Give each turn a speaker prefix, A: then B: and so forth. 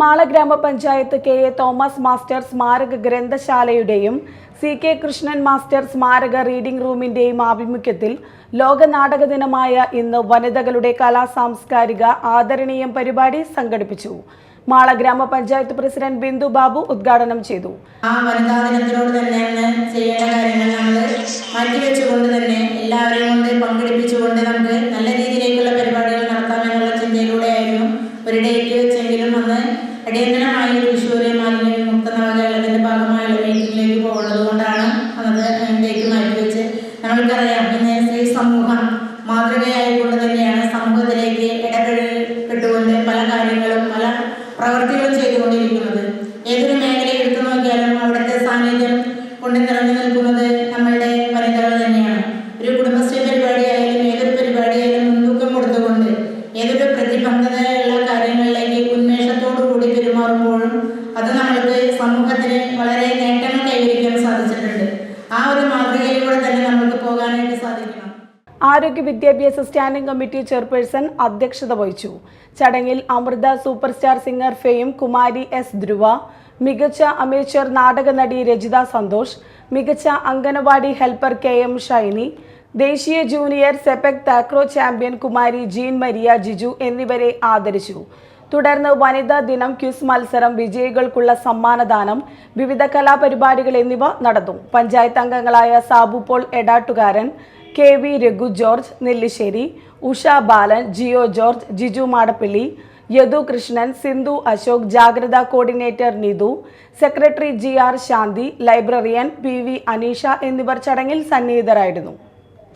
A: മാള ഗ്രാമപഞ്ചായത്ത് K A Thomas master സ്മാരക ഗ്രന്ഥശാലയുടെയും സി കെ കൃഷ്ണൻ മാസ്റ്റർ സ്മാരക റീഡിംഗ് റൂമിന്റെയും ആഭിമുഖ്യത്തിൽ ലോക നാടക ദിനമായ ഇന്ന് വനിതകളുടെ കലാ സാംസ്കാരിക ആദരണീയം പരിപാടി സംഘടിപ്പിച്ചു. മാള ഗ്രാമപഞ്ചായത്ത് പ്രസിഡന്റ് ബിന്ദു ബാബു ഉദ്ഘാടനം ചെയ്തു.
B: ആ വനിതാ മാറ്റിവെച്ചുകൊണ്ട് തന്നെ എല്ലാവരെയും കൊണ്ട് ഒരു ഡേറ്റ് വെച്ചെങ്കിലും അന്ന് അടിയന്തരമായി തൃശ്ശൂര് മാലിന്യ വിമുക്ത നവകേരളത്തിന്റെ ഭാഗമായുള്ള മീറ്റിംഗിലേക്ക് പോകുന്നത് കൊണ്ടാണ് അന്നത് ഡേറ്റ് മാറ്റിവെച്ച് നമ്മൾക്കറിയാം ഇന്ന് സ്ത്രീ സമൂഹം മാതൃകയായിക്കൊണ്ട് തന്നെയാണ് സമൂഹത്തിലേക്ക് ഇടപെടപ്പെട്ടുകൊണ്ട് പല കാര്യങ്ങളും പല പ്രവർത്തികളും ചെയ്തുകൊണ്ടിരിക്കുന്നത്. ഏതൊരു മേഖല എടുത്തു നോക്കിയാലും അവിടുത്തെ സാന്നിധ്യം കൊണ്ട് നിറഞ്ഞു നിൽക്കുന്നത് നമ്മളുടെ വനിതകൾ തന്നെയാണ്. ഒരു കുടുംബശ്രീ കൂടി പെരുമാറുമ്പോഴും അത് നമ്മൾക്ക് സമൂഹത്തിന് വളരെ നേട്ടങ്ങൾ കൈവരിക്കാൻ സാധിച്ചിട്ടുണ്ട്. ആ ഒരു മാതൃകയിലൂടെ തന്നെ നമ്മൾക്ക് പോകാനായിട്ട് സാധിക്കണം.
A: ആരോഗ്യ വിദ്യാഭ്യാസ സ്റ്റാൻഡിംഗ് കമ്മിറ്റി ചെയർപേഴ്സൺ അധ്യക്ഷത വഹിച്ചു. ചടങ്ങിൽ Amrita super star singer fame Kumari S Dhruva മികച്ച അമേച്ചർ നാടക നടി രജിത സന്തോഷ് മികച്ച anganwadi helper K M Shiny ദേശീയ junior sepak takraw champion Kumari gene Maria Jiju എന്നിവരെ ആദരിച്ചു. തുടർന്ന് വനിതാ ദിനം ക്വിസ് മത്സരം വിജയികൾക്കുള്ള സമ്മാനദാനം വിവിധ കലാപരിപാടികൾ എന്നിവ നടന്നു. പഞ്ചായത്ത് അംഗങ്ങളായ Sabu Paul Edattukaran K V Raghu George Nellissery Usha Balan Jio George Jiju Madappally Yadu Krishnan Sindhu Ashok ജാഗ്രത coordinator Nithu secretary G R Shanthi librarian P V Aneesha എന്നിവർ ചടങ്ങിൽ സന്നിഹിതരായിരുന്നു.